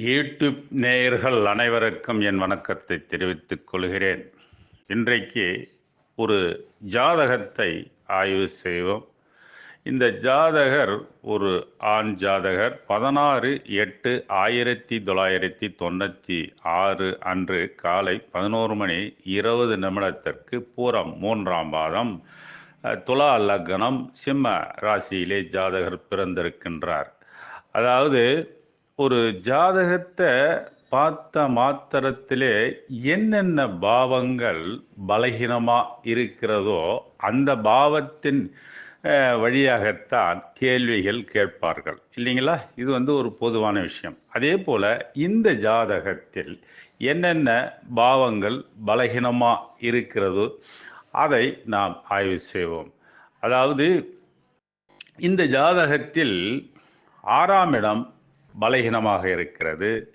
YouTube நேயர்கள் அனைவருக்கும் என் வணக்கத்தை தெரிவித்துக் கொள்கிறேன். இன்றைக்கு ஒரு ஜாதகத்தை ஆய்வு செய்வோம். இந்த ஜாதகர் ஒரு ஆண் ஜாதகர். பதினாறு எட்டு ஆயிரத்தி தொள்ளாயிரத்தி தொண்ணூற்றி ஆறு அன்று காலை பதினோரு மணி இருபது நிமிடத்திற்கு பூரம் மூன்றாம் பாதம் துலா லக்னம் சிம்ம ராசியிலே ஜாதகர் பிறந்திருக்கின்றார். அதாவது ஒரு ஜாதகத்தை பார்த்த மாத்திரத்திலே என்னென்ன பாவங்கள் பலகீனமாக இருக்கிறதோ அந்த பாவத்தின் வழியாகத்தான் கேள்விகள் கேட்பார்கள். இல்லைங்களா? இது வந்து ஒரு பொதுவான விஷயம். அதே போல் இந்த ஜாதகத்தில் என்னென்ன பாவங்கள் பலகீனமாக இருக்கிறதோ அதை நாம் ஆய்வு செய்வோம். அதாவது இந்த ஜாதகத்தில் ஆறாம் இடம் பலகீனமாக இருக்கிறது.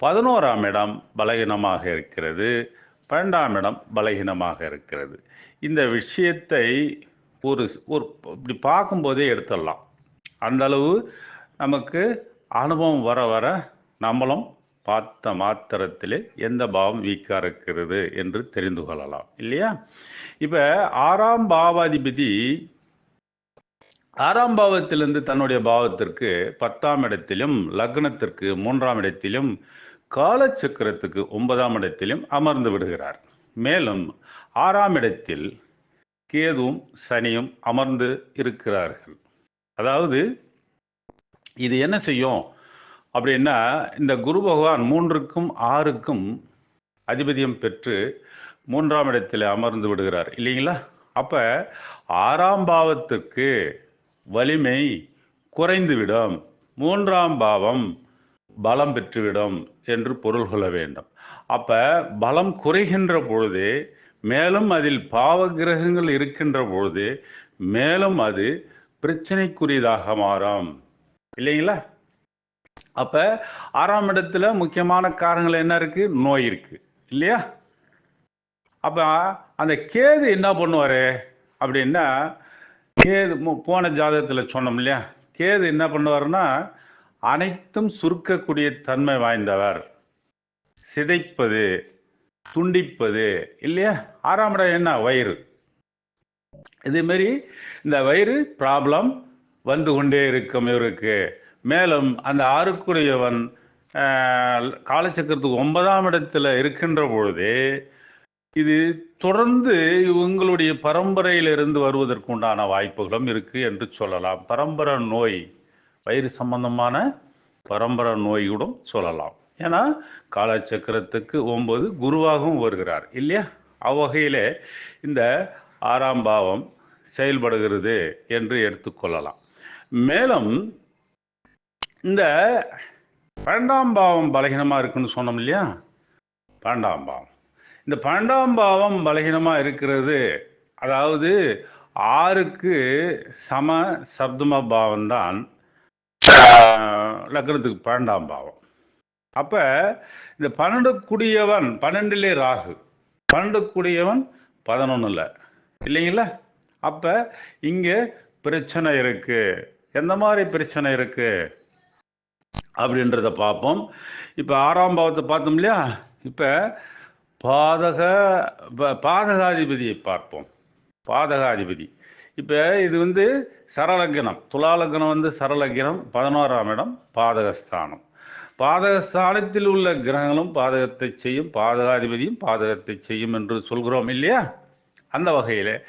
பதினோராம் இடம் பலகீனமாக இருக்கிறது. பன்னெண்டாம் இடம் பலகீனமாக இருக்கிறது. இந்த விஷயத்தை ஒரு ஒரு இப்படி பார்க்கும்போதே எடுத்துடலாம். அந்த அளவு நமக்கு அனுபவம் வர வர நம்மளும் பார்த்த மாத்திரத்திலே எந்த பாவம் வீக்காக இருக்கிறது என்று தெரிந்து கொள்ளலாம். இல்லையா? இப்போ ஆறாம் பாவாதிபதி ஆறாம் பாவத்திலிருந்து தன்னுடைய பாவத்திற்கு பத்தாம் இடத்திலும் லக்னத்திற்கு மூன்றாம் இடத்திலும் காலச்சக்கரத்துக்கு ஒன்பதாம் இடத்திலும் அமர்ந்து விடுகிறார். மேலும் ஆறாம் இடத்தில் கேதுவும் சனியும் அமர்ந்து இருக்கிறார்கள். அதாவது இது என்ன செய்யும்? அப்படின்னா இந்த குரு பகவான் மூன்றுக்கும் ஆறுக்கும் அதிபதியம் பெற்று மூன்றாம் இடத்தில் அமர்ந்து விடுகிறார். இல்லைங்களா? அப்போ ஆறாம் பாவத்திற்கு வலிமை குறைந்துவிடும். மூன்றாம் பாவம் பலம் பெற்றுவிடும் என்று பொருள் கொள்ள வேண்டும். அப்போ பலம் குறைகின்ற பொழுது மேலும் அதில் பாவ கிரகங்கள் இருக்கின்ற பொழுது மேலும் அது பிரச்சனைக்குரியதாக மாறும். இல்லைங்களா? அப்போ ஆறாம் இடத்துல முக்கியமான காரணங்கள் என்ன இருக்கு? நோய் இருக்கு. இல்லையா? அப்போ அந்த கேது என்ன பண்ணுவார்? அப்படின்னா கேது மு- போன ஜாதகத்தில் சொன்னோம் இல்லையா? கேது என்ன பண்ணுவாருன்னா அனைத்தும் சுருக்கக்கூடிய தன்மை வாய்ந்தவர். சிதைப்பது துண்டிப்பது இல்லையா? ஆறாம் இடம் என்ன? வயிறு. இதேமாரி இந்த வயிறு ப்ராப்ளம் வந்து கொண்டே இருக்கும் இவருக்கு. மேலும் அந்த ஆறுக்குடையவன் காலச்சக்கரத்துக்கு ஒன்பதாம் இடத்துல இருக்கின்ற பொழுது இது தொடர்ந்து உங்களுடைய பரம்பரையிலிருந்து வருவதற்குண்டான வாய்ப்புகளும் இருக்குது என்று சொல்லலாம். பரம்பரை நோய் வயிறு சம்பந்தமான பரம்பரை நோய்களும் சொல்லலாம். ஏன்னா காலச்சக்கரத்துக்கு ஒன்பது குருவாகவும் வருகிறார் இல்லையா? அவ்வகையிலே இந்த ஆறாம் பாவம் செயல்படுகிறது என்று எடுத்துக்கொள்ளலாம் மேலும் இந்த பன்னெண்டாம் பாவம் பலகீனமாக இருக்குன்னு சொன்னோம் இல்லையா? பன்னெண்டாம் பாவம். இந்த பன்னெண்டாம் பாவம் பலகீனமாக இருக்கிறது. அதாவது ஆறுக்கு சம சப்தம பாவம் தான் லக்னத்துக்கு பன்னெண்டாம் பாவம். அப்போ இந்த பன்னெண்டு குடியவன் பன்னெண்டுலே ராகு. பன்னெண்டு குடியவன் பதினொன்னுல இல்லைங்களா? அப்போ இங்கே பிரச்சனை இருக்கு. எந்த மாதிரி பிரச்சனை இருக்கு? அப்படின்றத பார்ப்போம். இப்போ ஆறாம் பாவத்தை பார்த்தோம் இல்லையா? இப்போ பாதக ப- பாதகாதிபதியை பார்ப்போம். பாதகாதிபதி. இப்போ இது வந்து சரலக்கணம் துலாலக்கணம் வந்து சரலக்கணம் பதினோராம் இடம் பாதகஸ்தானம். பாதகஸ்தானத்தில் உள்ள கிரகங்களும் பாதகத்தை செய்யும் பாதகாதிபதியும் பாதகத்தை செய்யும் என்று சொல்கிறோம் இல்லையா? அந்த வகையில்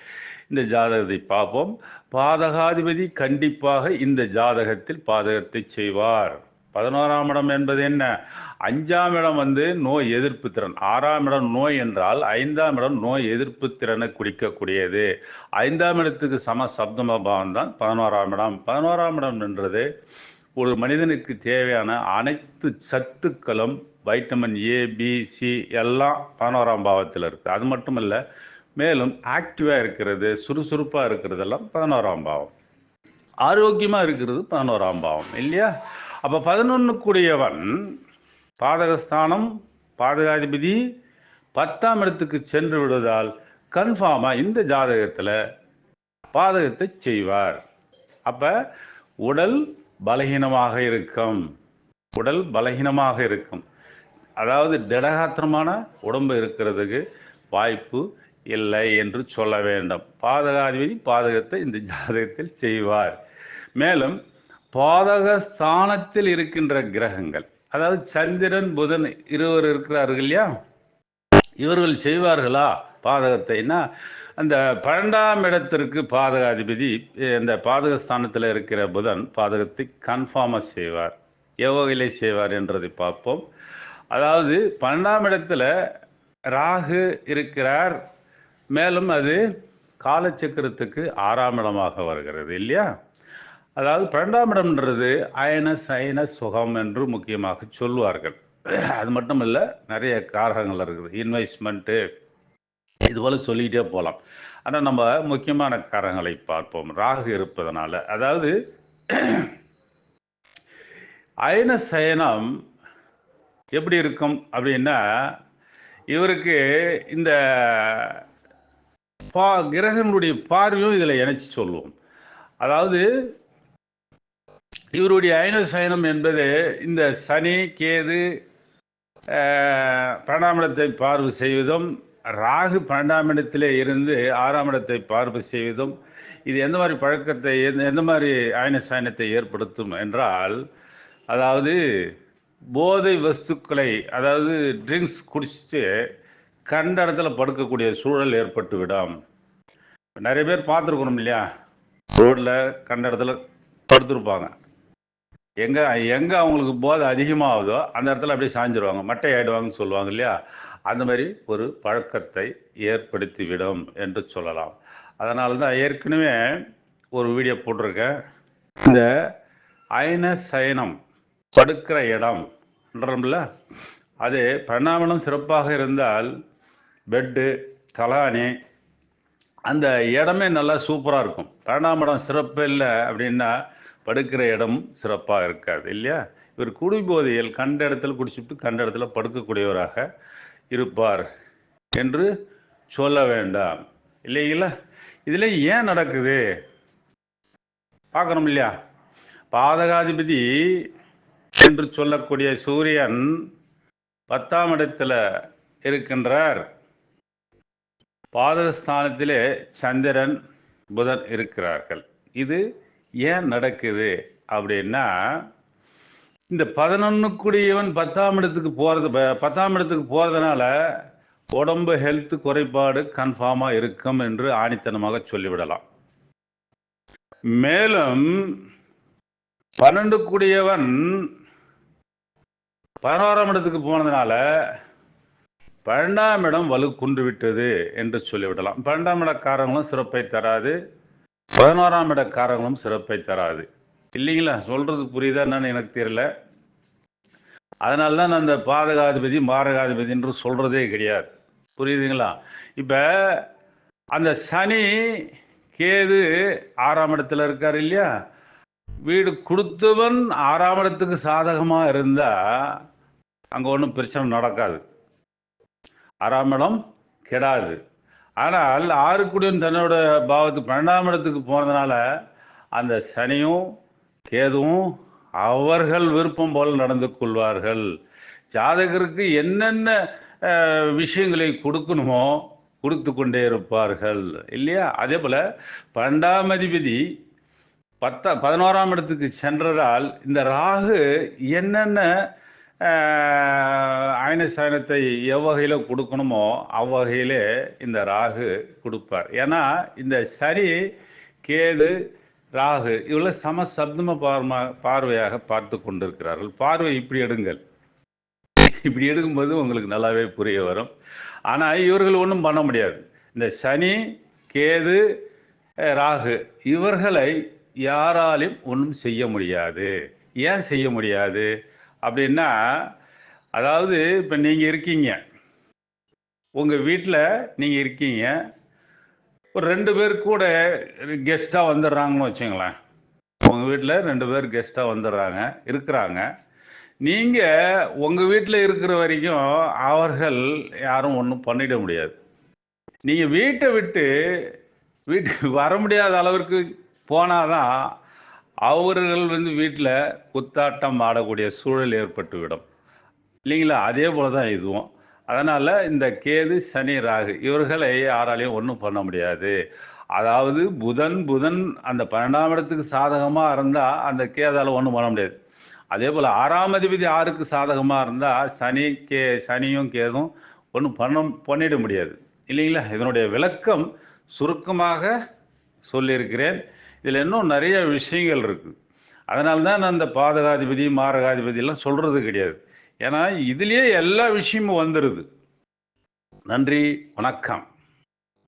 இந்த ஜாதகத்தை பார்ப்போம். பாதகாதிபதி கண்டிப்பாக இந்த ஜாதகத்தில் பாதகத்தை செய்வார். பதினோராம் இடம் என்பது என்ன? அஞ்சாம் இடம் வந்து நோய் எதிர்ப்பு திறன். ஆறாம் இடம் நோய் என்றால் ஐந்தாம் இடம் நோய் எதிர்ப்பு திறனை குறிக்கக்கூடியது. ஐந்தாம் இடத்துக்கு சம சப்தம பாவம் தான் பதினோராம் இடம். பதினோராம் இடம் என்றது ஒரு மனிதனுக்கு தேவையான அனைத்து சத்துக்களும் வைட்டமின் ஏ பி சி எல்லாம் பதினோராம் பாவத்தில் இருக்குது அது மட்டும் இல்லை மேலும் ஆக்டிவாக இருக்கிறது சுறுசுறுப்பாக இருக்கிறதெல்லாம் பதினோராம் பாவம். ஆரோக்கியமாக இருக்கிறது பதினோராம் பாவம் இல்லையா? அப்போ பதினொன்று கூடியவன் பாதகஸ்தானம் பாதகாதிபதி பத்தாம் இடத்துக்கு சென்று விடுவதால் கன்ஃபார்மாக இந்த ஜாதகத்தில் பாதகத்தை செய்வார். அப்போ உடல் பலகீனமாக இருக்கும். உடல் பலகீனமாக இருக்கும். அதாவது திடகாத்திரமான உடம்பு இருக்கிறதுக்கு வாய்ப்பு இல்லை என்று சொல்ல வேண்டும். பாதகாதிபதி பாதகத்தை இந்த ஜாதகத்தில் செய்வார். மேலும் பாதக ஸ்தானத்தில் இருக்கின்ற கிரகங்கள் அதாவது சந்திரன் புதன் இருவர் இருக்கிறார்கள் இல்லையா? இவர்கள் செய்வார்களா? பாதகத்தைன்னா அந்த பன்னெண்டாம் இடத்திற்கு பாதகாதிபதி அந்த பாதகஸ்தானத்தில் இருக்கிற புதன் பாதகத்தை கன்ஃபார்மாக செய்வார். எவ்வகையிலே செய்வார் என்றதை பார்ப்போம். அதாவது பன்னெண்டாம் இடத்துல ராகு இருக்கிறார். மேலும் அது காலச்சக்கரத்துக்கு ஆறாம் இடமாக வருகிறது இல்லையா? அதாவது பன்னெண்டாம் இடம்ன்றது அயன சயன சுகம் என்று முக்கியமாக சொல்வார்கள் அது மட்டும் இல்லை நிறைய காரகங்கள் இருக்குது. இன்வெஸ்ட்மெண்ட்டு இது போல் சொல்லிக்கிட்டே போகலாம் ஆனால் நம்ம முக்கியமான காரங்களை பார்ப்போம். ராகு இருப்பதனால. அதாவது அயன சயனம் எப்படி இருக்கும் அப்படின்னா இவருக்கு இந்த பா கிரகங்களுடைய பார்வையும் இதில் இணைச்சி சொல்லுவோம். அதாவது இவருடைய அயன சயனம் என்பது இந்த சனி கேது பன்னெண்டாம் பார்வை செய்வதும் ராகு பன்னெண்டாம் இருந்து ஆறாம் இடத்தை பார்வை செய்வதும் இது எந்த மாதிரி பழக்கத்தை எந்த எந்த மாதிரி அயன சயனத்தை ஏற்படுத்தும் என்றால் அதாவது போதை வஸ்துக்களை அதாவது ட்ரிங்க்ஸ் குடிச்சிட்டு கண்ட இடத்துல படுக்கக்கூடிய சூழல் ஏற்பட்டு விடும். நிறைய பேர் பார்த்துருக்கணும் இல்லையா? ரோட்டில் கண்ட இடத்துல படுத்துருப்பாங்க. எங்கே எங்கே அவங்களுக்கு போதை அதிகமாகுதோ அந்த இடத்துல அப்படியே சாஞ்சிருவாங்க. மட்டை ஆயிடுவாங்கன்னு சொல்லுவாங்க இல்லையா? அந்த மாதிரி ஒரு பழக்கத்தை ஏற்படுத்திவிடும் என்று சொல்லலாம். அதனால தான் ஏற்கனவே ஒரு வீடியோ போட்டிருக்கேன். இந்த அயன சயனம் படுக்கிற இடம்ன்றோம்ல அது பரிணாமலம் சிறப்பாக இருந்தால் பெட்டு தலானி அந்த இடமே நல்லா சூப்பராக இருக்கும். பன்னெண்டாம் சிறப்பு இல்லை அப்படின்னா படுக்கிற இடம் சிறப்பாக இருக்காது இல்லையா? இவர் குடிபோதையில் கண்ட இடத்துல குடிச்சுட்டு கண்ட இடத்துல படுக்கக்கூடியவராக இருப்பார் என்று சொல்ல வேண்டாம் இல்லைங்களா? இதில் ஏன் நடக்குது? பார்க்கணும் இல்லையா? பாதகாதிபதி என்று சொல்லக்கூடிய சூரியன் பத்தாம் இடத்துல இருக்கின்றார். பாதகஸ்தானத்திலே சந்திரன் புதன் இருக்கிறார்கள். இது ஏன் நடக்குது அப்படின்னா இந்த பதினொன்றுக்குடியவன் பத்தாம் இடத்துக்கு போகிறது பத்தாம் இடத்துக்கு போகிறதுனால உடம்பு ஹெல்த் குறைபாடு கன்ஃபார்மாக இருக்கும் என்று ஆணித்தனமாக சொல்லிவிடலாம். மேலும் பன்னெண்டு கூடியவன் பதினோராம் இடத்துக்கு போனதுனால பன்னெண்டாம் இடம் வலு குன்று விட்டது என்று சொல்லிவிடலாம். பன்னெண்டாம் இடக்காரங்களும் சிறப்பை தராது. பதினோராம் இடக்காரங்களும் சிறப்பை தராது. இல்லைங்களா? சொல்றது புரியுதா என்னன்னு எனக்கு தெரியல. அதனால தான் நான் அந்த பாதகாதிபதி மாரகாதிபதி என்று சொல்றதே கிடையாது. புரியுதுங்களா? இப்போ அந்த சனி கேது ஆறாம் இடத்துல இருக்கார் இல்லையா? வீடு கொடுத்தவன் ஆறாம் இடத்துக்கு சாதகமாக இருந்தால் அங்கே ஒன்றும் பிரச்சனை நடக்காது. ஆறாம் இடம் கெடாது. ஆனால் ஆறுக்குடியன் தன்னோட பாவத்துக்கு பன்னெண்டாம் இடத்துக்கு போனதுனால அந்த சனியும் கேதுவும் அவர்கள் விருப்பம் போல் நடந்து கொள்வார்கள். ஜாதகருக்கு என்னென்ன விஷயங்களை கொடுக்கணுமோ கொடுத்து கொண்டே இருப்பார்கள். இல்லையா? அதே போல் பன்னெண்டாம் அதிபதி பத்த பதினோராம் இடத்துக்கு சென்றதால் இந்த ராகு என்னென்ன அயன சயனத்தை எவ்வகையில் கொடுக்கணுமோ அவ்வகையிலே இந்த ராகு கொடுப்பார். ஏன்னா இந்த சரி கேது ராகு இவ்வளோ சம சப்தம பார்மா பார்வையாக பார்த்து கொண்டிருக்கிறார்கள். பார்வை இப்படி எடுங்கள். இப்படி எடுக்கும்போது உங்களுக்கு நல்லாவே புரிய வரும். ஆனால் இவர்கள் ஒன்றும் பண்ண முடியாது. இந்த சனி கேது ராகு இவர்களை யாராலையும் ஒன்றும் செய்ய முடியாது. ஏன் செய்ய முடியாது? அப்படின்னா அதாவது இப்போ நீங்கள் இருக்கீங்க. உங்கள் வீட்டில் நீங்கள் இருக்கீங்க. ஒரு ரெண்டு பேர் கூட கெஸ்ட்டாக வந்துடுறாங்கன்னு வச்சுங்களேன். உங்கள் வீட்டில் ரெண்டு பேர் கெஸ்ட்டாக வந்துடுறாங்க இருக்கிறாங்க. நீங்கள் உங்கள் வீட்டில் இருக்கிற வரைக்கும் அவர்கள் யாரும் ஒன்றும் பண்ணிட முடியாது. நீங்கள் வீட்டை விட்டு வீட்டுக்கு வர முடியாத அளவிற்கு போனாதான் அவர்கள் வந்து வீட்டில் குத்தாட்டம் ஆடக்கூடிய சூழல் ஏற்பட்டுவிடும். இல்லைங்களா? அதே போல தான் இதுவும். அதனால் இந்த கேது சனி ராகு இவர்களை யாராலையும் ஒன்றும் பண்ண முடியாது. அதாவது புதன் புதன் அந்த பன்னெண்டாம் இடத்துக்கு சாதகமாக இருந்தால் அந்த கேதால் ஒன்றும் பண்ண முடியாது. அதே போல் ஆறாம் அதிபதி ஆறுக்கு சாதகமாக இருந்தால் சனி கே சனியும் கேதும் ஒன்றும் பண்ண பண்ணிட முடியாது. இல்லைங்களா? இதனுடைய விளக்கம் சுருக்கமாக சொல்லியிருக்கிறேன். இதில் இன்னும் நிறைய விஷயங்கள் இருக்குது அதனால தான் நான் இந்த பாதகாதிபதி மாரகாதிபதியெல்லாம் சொல்கிறது கிடையாது. ஏன்னா இதுலேயே எல்லா விஷயமும் வந்துடுது நன்றி வணக்கம்.